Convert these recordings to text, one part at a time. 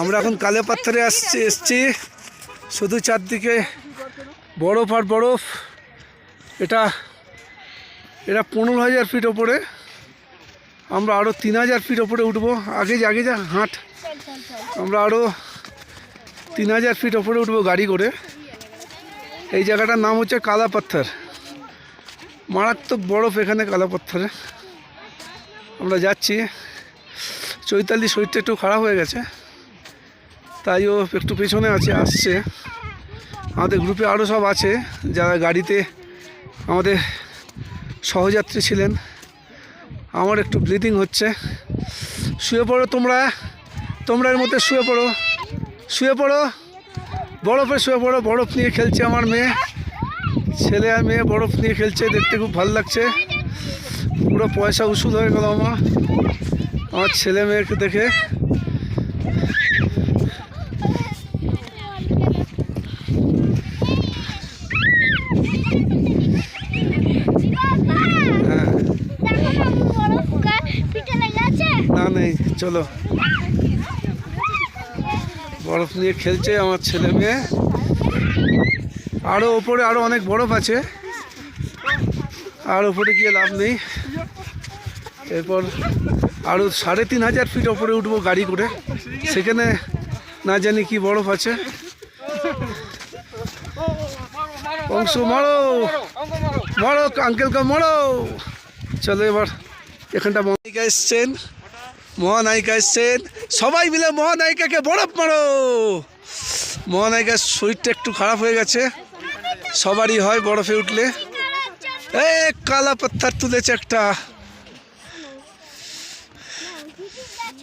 আমরা এখন কালে পাথরে আসছি, এসছি। শুধু চারদিকে বরফ আর বরফ। এটা এটা পনেরো হাজার ফিট ওপরে। আমরা আরও তিন হাজার ফিট ওপরে উঠবো। আগে যা আগে যা, হাঁট। আমরা আরও তিন হাজার ফিট ওপরে উঠবো গাড়ি করে। এই জায়গাটার নাম হচ্ছে কালা পাথর। মারাত্মক বরফ এখানে কালা পাথরে। আমরা যাচ্ছি। চৈতালি শরীরটা একটু খারাপ হয়ে গেছে। তাই ও একটু পেছনে আছে, আসছে। আমাদের গ্রুপে আরও সব আছে, যারা গাড়িতে আমাদের সহযাত্রী ছিলেন। আমার একটু ব্লিডিং হচ্ছে। শুয়ে পড়ো তোমরা তোমরা এর মধ্যে শুয়ে পড়ো। শুয়ে পড়ো, বরফে শুয়ে পড়ো, বরফ নিয়ে খেলছে আমার মেয়ে। ছেলে আর মেয়ে বরফ নিয়ে খেলছে, দেখতে খুব ভালো লাগছে। পুরো পয়সা উসুল হয়ে গেল আমার। আমার ছেলে মেয়েকে দেখে। হ্যাঁ। না, নেই, চলো। বরফ নিয়ে খেলছে আমার ছেলে মেয়ে। আরও ওপরে আরও অনেক বরফ আছে। আর ওপরে গিয়ে লাভ নেই। এরপর আরও সাড়ে তিন হাজার ফিট ওপরে উঠবো গাড়ি করে। সেখানে না জানি কি বরফ আছে। অংশ মারো। মারো আঙ্কেলকে মারো। চলো এবার এখানটা মহানায়িকা এসছেন। মহানায়িকা এসছেন। সবাই মিলে মহানায়িকাকে বরফ মারো। মহানায়িকার শরীরটা একটু খারাপ হয়ে গেছে। সবারই হয় বরফে উঠলে। এ, কালা পাত্তার তুলেছে একটা।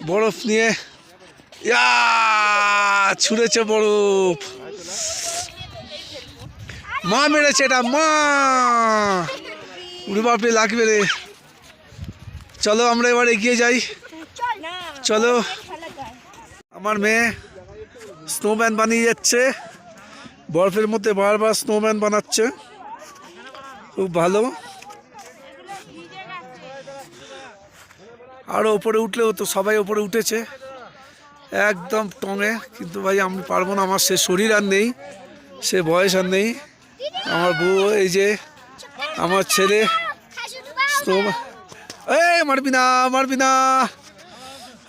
বরফ নিয়ে। ইয়া, ছুঁড়েছে বরফ। মা মেরেছে এটা, মা। উড়ে বাপরে, লাগবে রে। চলো, আমরা এবার এগিয়ে যাই। চলো। আমার মেয়ে স্নোম্যান বানিয়ে যাচ্ছে। বরফের মধ্যে বারবার স্নোম্যান বানাচ্ছে। খুব ভালো। আরও ওপরে উঠলেও তো সবাই ওপরে উঠেছে। একদম টঙে, কিন্তু ভাই আমি পারব না, আমার সে শরীর আর নেই, সে বয়স আর নেই। আমার বউ, এই যে আমার ছেলে এই মারবি না মারবি না।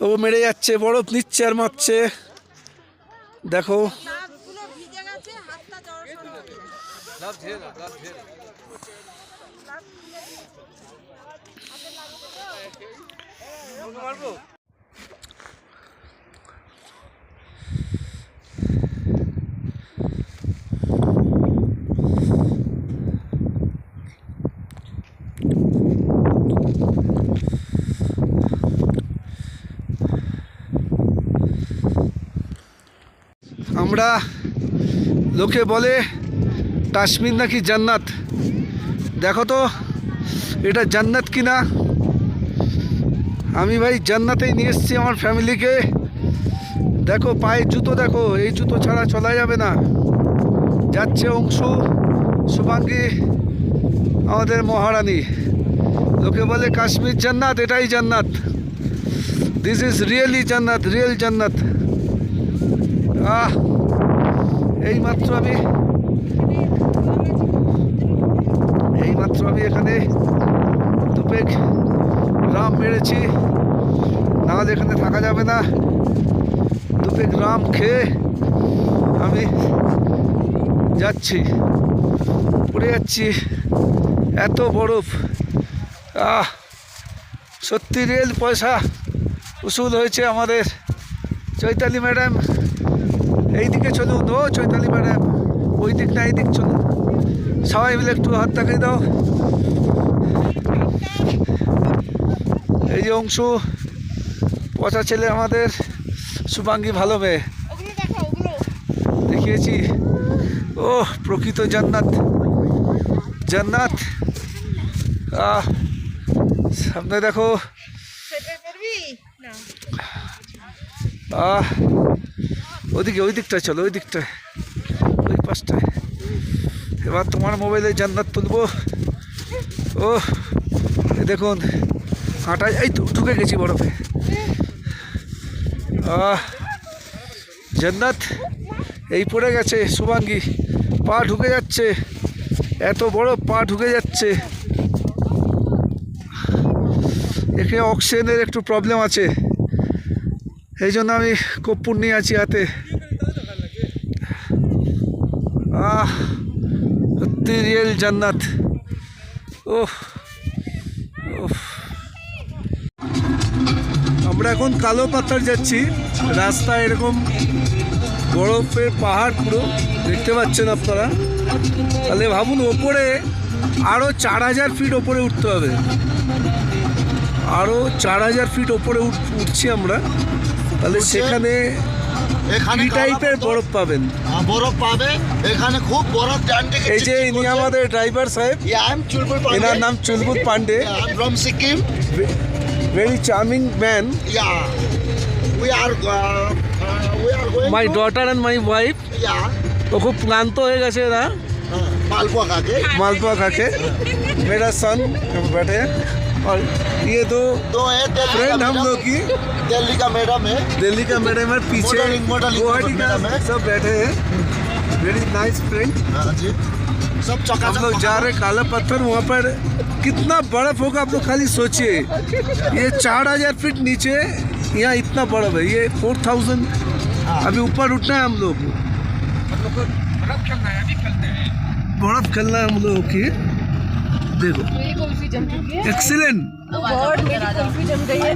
ও মেরে যাচ্ছে, বরফ নিচ্ছে আর মারছে। দেখো। আমরা লোকে বলে কাশ্মীর নাকি জান্নাত। দেখো তো এটা জান্নাত কিনা? আমি ভাই জান্নাতেই নিয়ে এসেছি আমার ফ্যামিলিকে। দেখো, পায়ের জুতো দেখো, এই জুতো ছাড়া চলা যাবে না। যাচ্ছে অংশু, শুভাঙ্গী, আমাদের মহারানী। লোকে বলে কাশ্মীর জান্নাত, এটাই জান্নাত। দিস ইজ রিয়েলি জান্নাত রিয়েল জান্নাত। আহ, এইমাত্র আমি এইমাত্র আমি এখানে দুপেক রাম মেরেছি। নাহলে এখানে থাকা যাবে না। দুপেক রাম খেয়ে আমি যাচ্ছি। পড়ে যাচ্ছি। এত বরফ। আহ, সত্যি রেল পয়সা উসুল হয়েছে আমাদের। চৈতালি ম্যাডাম এই দিকে চলুন। ও, চৈতালি ম্যাডাম, ওই দিক না, এই দিক চলুন। সবাই মিলে একটু হাত দেখাই দাও। এই যে অংশ পচা ছেলে আমাদের শুভাঙ্গী ভালো মেয়ে দেখিয়েছি। ও প্রকৃত জান্নাত জান্নাত আহ সামনে দেখো। আহ ওদিকে ওই দিকটায় চলো ওই দিকটায়। ওই পাশটায়। এবার তোমার মোবাইলে জান্নাত তুলবো। ও এ দেখুন হাঁটায় এই তো, ঢুকে গেছি বরফে। জান্নাত এই পড়ে গেছে শুভাঙ্গি। পা ঢুকে যাচ্ছে, এত বড় পা ঢুকে যাচ্ছে। এখানে অক্সিজেনের একটু প্রবলেম আছে। এই জন্য আমি কর্পূর নিয়ে আছি হাতে। আহ রিয়েল জান্নাত ওহ ওহ আমরা এখন কালো পাথর যাচ্ছি। রাস্তা এরকম বরফের পাহাড় পুরো। দেখতে পাচ্ছেন আপনারা? তাহলে ভাবুন ওপরে আরও চার হাজার ফিট ওপরে উঠতে হবে। আরও চার হাজার ফিট ওপরে উঠ- উঠছি আমরা। তাহলে সেখানে এখানে টাইপের বরফ পাবেন? হ্যাঁ, বরফ পাবে। এখানে খুব বরফ এই যে ইনি আমাদের ড্রাইভার সাহেব। এনার নাম Chulbul Pandey. very charming man. Yeah, we are uh, uh, we are going. My to... daughter and my wife. Yeah. तो खूब प्लान तो है कैसे ना हाँ, मालपुआ खा के। मालपुआ खा के। मेरा सन बैठे और ये तो दो है फ्रेंड हम लोग की। दिल्ली का मैडम है। दिल्ली का मैडम है पीछे गुवाहाटी का सब बैठे हैं। वेरी नाइस फ्रेंड हाँ जी। सब चक्का हम लोग जा रहे काला पत्थर वहाँ पर। कितना बर्फ़ होगा आप लोग खाली सोचिए। ये चार हज़ार फीट नीचे, यहाँ इतना बर्फ़ है। ये फोर थाउज़ेंड। अभी ऊपर उठना है हम लोग। को बर्फ़ खेलना है हम लोग की। देखो। मेरी कुल्फी जम चुकी है एक्सीलेंट बहुत मेरी कुल्फी जम गई है